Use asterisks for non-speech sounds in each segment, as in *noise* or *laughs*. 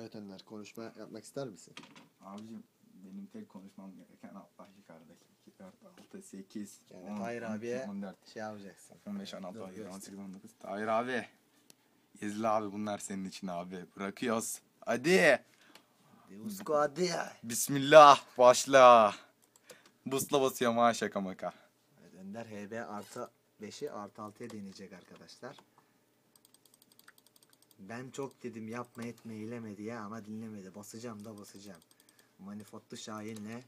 Evet Önder konuşma yapmak ister misin? Abicim benim tek konuşmam gereken Allah yukarıdaki 2, 4, 6, 8, Yani Tahir abiye 14, şey yapacaksın. 15, 16, Dur, 17, göster. 18, 19. Tahir abi. İzle abi bunlar senin için abi. Bırakıyoruz. Hadi. Usko hadi. Bismillah. Başla. Busla basıyorum ha şaka maka. Evet, Önder HB artı 5'i artı 6'ya deneyecek arkadaşlar. Ben çok dedim yapma etme eyleme diye ama dinlemedi. Basacağım da basacağım. Manifoldlu Şahin'le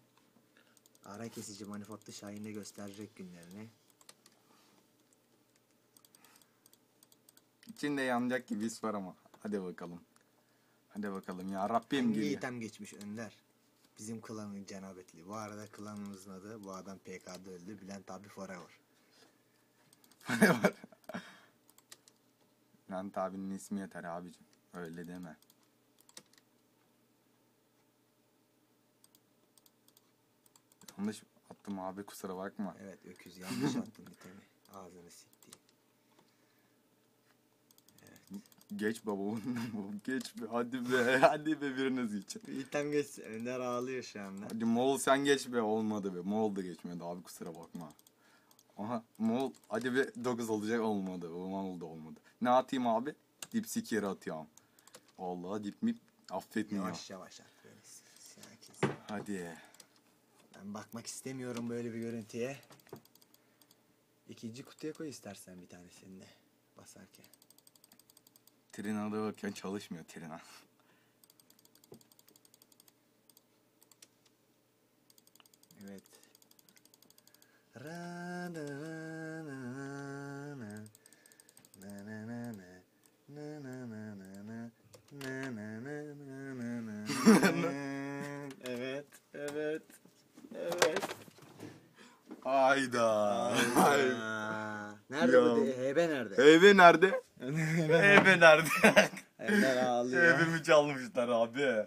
ara kesici manifoldlu Şahin'le gösterecek günlerini. İçinde yanacak gibi his var ama. Hadi bakalım. Hadi bakalım ya Rabbim gibi. item geçmiş Önder? Bizim klanın cenabetli. Bu arada klanımızın adı bu adam PK'da öldü. Bülent abi forever. *laughs* Bülent abinin ismi yeter abicim. Öyle deme. Yanlış attım abi kusura bakma. Evet öküz yanlış attın itemi. Ağzını sikti. Geç baba geç be hadi be hadi be biriniz için. İtem geç. Önder ağlıyor şu anda. Hadi Moğol sen geç be olmadı be. Moğol da geçmedi abi kusura bakma. Aha Moğol hadi be 9 olacak olmadı. O Moğol da olmadı. Ne atayım abi? Dip sikeri atıyorum. Allah dip mip affetmiyor. Yavaş yavaş at böyle. Sakin. Hadi. Ben bakmak istemiyorum böyle bir görüntüye. İkinci kutuya koy istersen bir tanesini de. Basarken. Trina'da bakıyorsun çalışmıyor Trina. Evet. Ra *laughs* Evet, evet, evet. Hayda. Aa, Nerede Ya. bu? Hebe nerede? Eve nerede? Eve nerede? Evler ağlıyor. Evimi çalmışlar abi.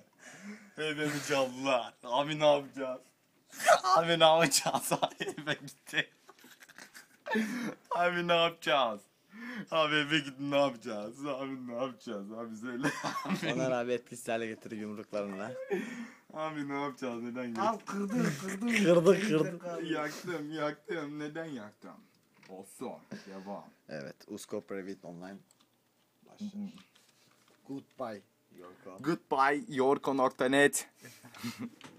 Evimi çaldılar. Abi ne yapacağız? Abi ne yapacağız? Eve *laughs* gitti. Abi ne yapacağız? Abi eve gitti ne yapacağız? Abi ne yapacağız? Abi söyle. *laughs* Onlar abi etkisiz hale getir yumruklarına. Abi ne yapacağız? Neden? Al kırdın kırdın. Kırdık *laughs* kırdık. yaktım yaktım. Neden yaktım? Olsun. Devam. Evet, Usko Private Online. Başlar. Goodbye. Yoko. Goodbye yorko.net *laughs*